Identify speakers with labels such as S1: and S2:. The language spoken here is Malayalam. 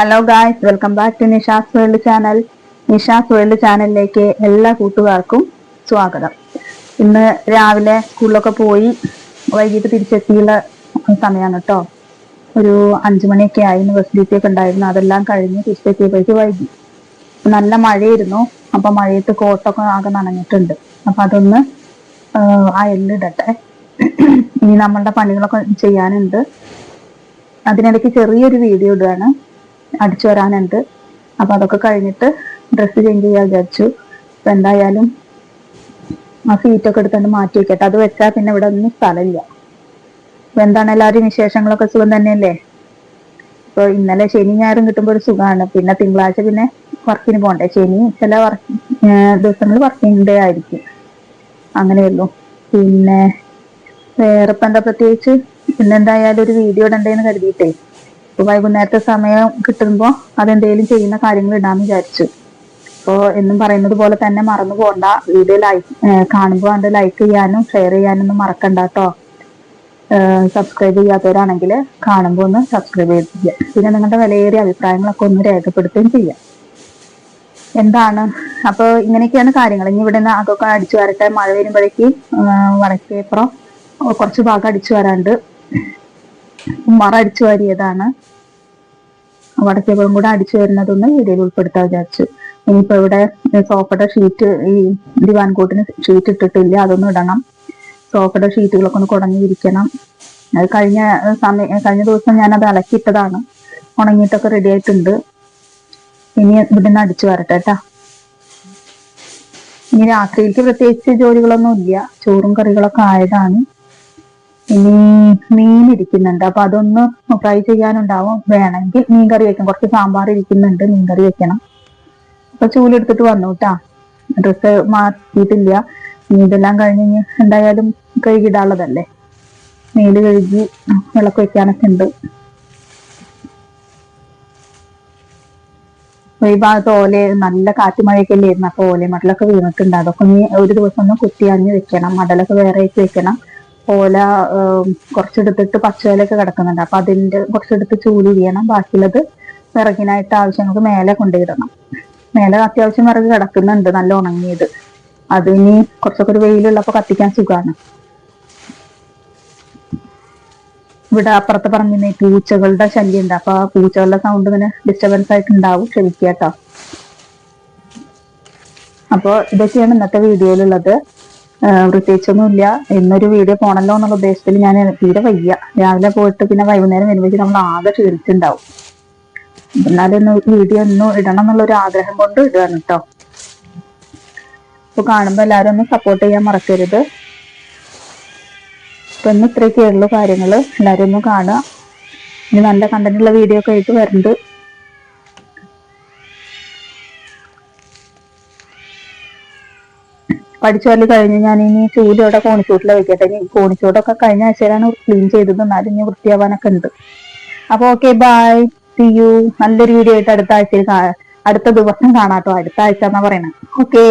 S1: Hello guys welcome back to Nisha's world channel Nisha's world ചാനലിലേക്ക് എല്ലാ കൂട്ടുകാർക്കും സ്വാഗതം. ഇന്ന് രാവിലെ സ്കൂളിലൊക്കെ പോയി വൈകിട്ട് തിരിച്ചെത്തിയുള്ള സമയമാണ് കേട്ടോ. ഒരു അഞ്ചു മണിയൊക്കെ ആയി യൂണിവേഴ്സിറ്റി ഒക്കെ ഉണ്ടായിരുന്നു. അതെല്ലാം കഴിഞ്ഞ് തിരിച്ചെത്തിയപ്പോഴേക്ക് വൈകി. നല്ല മഴയായിരുന്നു. അപ്പൊ മഴയത്ത് കോട്ടൊക്കെ ആകെ നനഞ്ഞിട്ടുണ്ട്. അപ്പൊ അതൊന്ന് അയലിടട്ടെ ഇനി നമ്മളുടെ പണികളൊക്കെ ചെയ്യാനുണ്ട്. അതിനിടയ്ക്ക് ചെറിയൊരു വീഡിയോ ഇടുകയാണ്. അടിച്ചു വരാനുണ്ട്. അപ്പൊ അതൊക്കെ കഴിഞ്ഞിട്ട് ഡ്രസ്സ് ചേഞ്ച് ചെയ്യാൻ വിചാരിച്ചു. അപ്പൊ എന്തായാലും ആ സീറ്റൊക്കെ എടുത്തുകൊണ്ട് മാറ്റി വെക്കട്ടെ. അത് വെച്ചാൽ പിന്നെ ഇവിടെ ഒന്നും സ്ഥലമില്ല. അപ്പൊ എന്താണ് എല്ലാവരും വിശേഷങ്ങളൊക്കെ സുഖം തന്നെയല്ലേ? ഇപ്പൊ ഇന്നലെ ശനി ഞായറും കിട്ടുമ്പോൾ ഒരു സുഖമാണ്. പിന്നെ തിങ്കളാഴ്ച പിന്നെ വർക്കിന് പോകണ്ടേ? ശനി ചില വർക്ക് ദിവസങ്ങളിൽ വർക്കിംഗ് ഡേ ആയിരിക്കും. അങ്ങനെയുള്ളൂ പിന്നെ വേറെ ഇപ്പൊ എന്താ പ്രത്യേകിച്ച്? പിന്നെന്തായാലും ഒരു വീഡിയോ ഇടണ്ടേന്ന് കരുതിയിട്ടേ. വൈകുന്നേരത്തെ സമയം കിട്ടുമ്പോ അതെന്തേലും ചെയ്യുന്ന കാര്യങ്ങൾ ഇടാന്ന് വിചാരിച്ചു. അപ്പോ എന്നും പറയുന്നത് പോലെ തന്നെ മറന്നു പോണ്ട. വീഡിയോ ലൈക്ക് കാണുമ്പോൾ അത് ലൈക്ക് ചെയ്യാനും ഷെയർ ചെയ്യാനും ഒന്നും മറക്കണ്ട കേട്ടോ സബ്സ്ക്രൈബ് ചെയ്യാത്തവരാണെങ്കിൽ കാണുമ്പോൾ ഒന്ന് സബ്സ്ക്രൈബ് ചെയ്യുക പിന്നെ നിങ്ങളുടെ വിലയേറിയ അഭിപ്രായങ്ങളൊക്കെ ഒന്ന് രേഖപ്പെടുത്തുകയും ചെയ്യാം. എന്താണ്? അപ്പൊ ഇങ്ങനെയൊക്കെയാണ് കാര്യങ്ങൾ. ഇനി ഇവിടെ നിന്ന് അതൊക്കെ അടിച്ചു വരട്ടെ. മഴ വരുമ്പോഴേക്ക് വടക്കേപ്പുറം കുറച്ച് ഭാഗം അടിച്ചു വരാണ്ട് മറ അടിച്ചു വാരിയതാണ്. വടക്കേപ്പുറം കൂടെ അടിച്ചു വരുന്നതൊന്ന് വീഡിയോയിൽ ഉൾപ്പെടുത്താൻ വിചാരിച്ചു. ഇനിയിപ്പോ ഇവിടെ സോഫയുടെ ഷീറ്റ് ഈ ദിവാൻ കോട്ടിന് ഷീറ്റ് ഇട്ടിട്ടില്ല അതൊന്നും ഇടണം. സോഫയുടെ ഷീറ്റുകളൊക്കെ ഒന്ന് കുടഞ്ഞിരിക്കണം. അത് കഴിഞ്ഞ സമയം കഴിഞ്ഞ ദിവസം ഞാൻ അത് അലക്കിയിട്ടതാണ്. ഉണങ്ങിയിട്ടൊക്കെ റെഡി ആയിട്ടുണ്ട്. ഇനി ഇവിടെ നിന്ന് അടിച്ചു വരട്ടെ കേട്ടാ ഇനി രാത്രിയിലേക്ക് പ്രത്യേകിച്ച് ജോലികളൊന്നും ഇല്ല. ചോറും കറികളൊക്കെ ആയതാണ്. ഇനി മീൻ ഇരിക്കുന്നുണ്ട് അപ്പൊ അതൊന്ന് ഫ്രൈ ചെയ്യാനുണ്ടാവും. വേണമെങ്കിൽ മീൻ കറി വെക്കാം. കുറച്ച് സാമ്പാർ ഇരിക്കുന്നുണ്ട്. മീൻ കറി വെക്കണം. അപ്പൊ ചൂലെടുത്തിട്ട് വന്നു കേട്ടാ ഡ്രസ്സ് മാറ്റിയിട്ടില്ല. ഇതെല്ലാം കഴിഞ്ഞ് എന്തായാലും കഴുകിടാനുള്ളതല്ലേ? മേൽ കഴുകി വിളക്ക് വെക്കാനൊക്കെ ഉണ്ട്. ഈ ഭാഗത്ത് ഓല നല്ല കാറ്റ് മഴയൊക്കെ അല്ലായിരുന്നു അപ്പൊ ഓല മടലൊക്കെ വീണിട്ടുണ്ട്. അതൊക്കെ ഒരു ദിവസം ഒന്ന് കുത്തി കുത്തിയഞ്ഞ് വെക്കണം. മടലൊക്കെ വേറെ വെക്കണം. ഓല കുറച്ചെടുത്തിട്ട് പച്ചോലൊക്കെ കിടക്കുന്നുണ്ട്. അപ്പൊ അതിന്റെ കുറച്ചെടുത്ത് ചൂലി ചെയ്യണം. ബാക്കിയുള്ളത് വിറകിനായിട്ട് ആവശ്യങ്ങൾക്ക് മേലെ കൊണ്ടുപോയിടണം മേലെ അത്യാവശ്യം വിറക് കിടക്കുന്നുണ്ട് നല്ല ഉണങ്ങിയത്. അത് ഇനി കുറച്ചൊക്കെ ഒരു വെയിലുള്ളപ്പോ കത്തിക്കാൻ സുഖമാണ് ഇവിടെ അപ്പുറത്ത് പറഞ്ഞിരുന്ന പൂച്ചകളുടെ ശല്യം ഉണ്ട് അപ്പൊ ആ പൂച്ചകളുടെ സൗണ്ട് ഇങ്ങനെ ഡിസ്റ്റർബൻസ് ആയിട്ട് ഉണ്ടാവും. ക്ഷമിക്കുക കേട്ടോ. അപ്പൊ ഇതൊക്കെയാണ് ഇന്നത്തെ വീഡിയോയിലുള്ളത് പ്രത്യേകിച്ചൊന്നുമില്ല ഇന്നൊരു വീഡിയോ പോണല്ലോ എന്നുള്ള ഉദ്ദേശത്തിൽ ഞാൻ തീരെ വയ്യ. രാവിലെ പോയിട്ട് പിന്നെ വൈകുന്നേരം വരുമ്പോൾ നമ്മൾ ആകെ ക്ഷീണിച്ചിട്ടുണ്ടാവും. എന്നാലും വീഡിയോ ഒന്നും ഇടണം എന്നുള്ള ഒരു ആഗ്രഹം കൊണ്ട് ഇടുകയാണ് കേട്ടോ ഇപ്പൊ കാണുമ്പോൾ എല്ലാവരും ഒന്ന് സപ്പോർട്ട് ചെയ്യാൻ മറക്കരുത്. ഇപ്പൊ ഇന്ന് ഇത്രയൊക്കെ ഉള്ളു കാര്യങ്ങൾ എല്ലാവരും ഒന്ന് കാണുക. ഇനി നല്ല കണ്ടന്റുള്ള വീഡിയോ ഒക്കെ ആയിട്ട് വരുന്നുണ്ട്. പഠിച്ചു കഴിഞ്ഞ് ഞാൻ ഇനി ചൂൽ ഇവിടെ കോണിച്ചൂട്ടിൽ വെക്കട്ടെ ഇനി കോണിച്ചൂടൊക്കെ കഴിഞ്ഞ ആഴ്ചയിലാണ് ക്ലീൻ ചെയ്തത്. എന്നാലും ഇനി വൃത്തിയാവാനൊക്കെ ഉണ്ട് അപ്പൊ ഓക്കെ ബൈ സി യു നല്ലൊരു വീഡിയോ ആയിട്ട് അടുത്ത ആഴ്ചയിൽ അടുത്ത ദിവസം കാണാട്ടോ. അടുത്ത ആഴ്ച എന്നാ പറയണേ. ഓക്കെ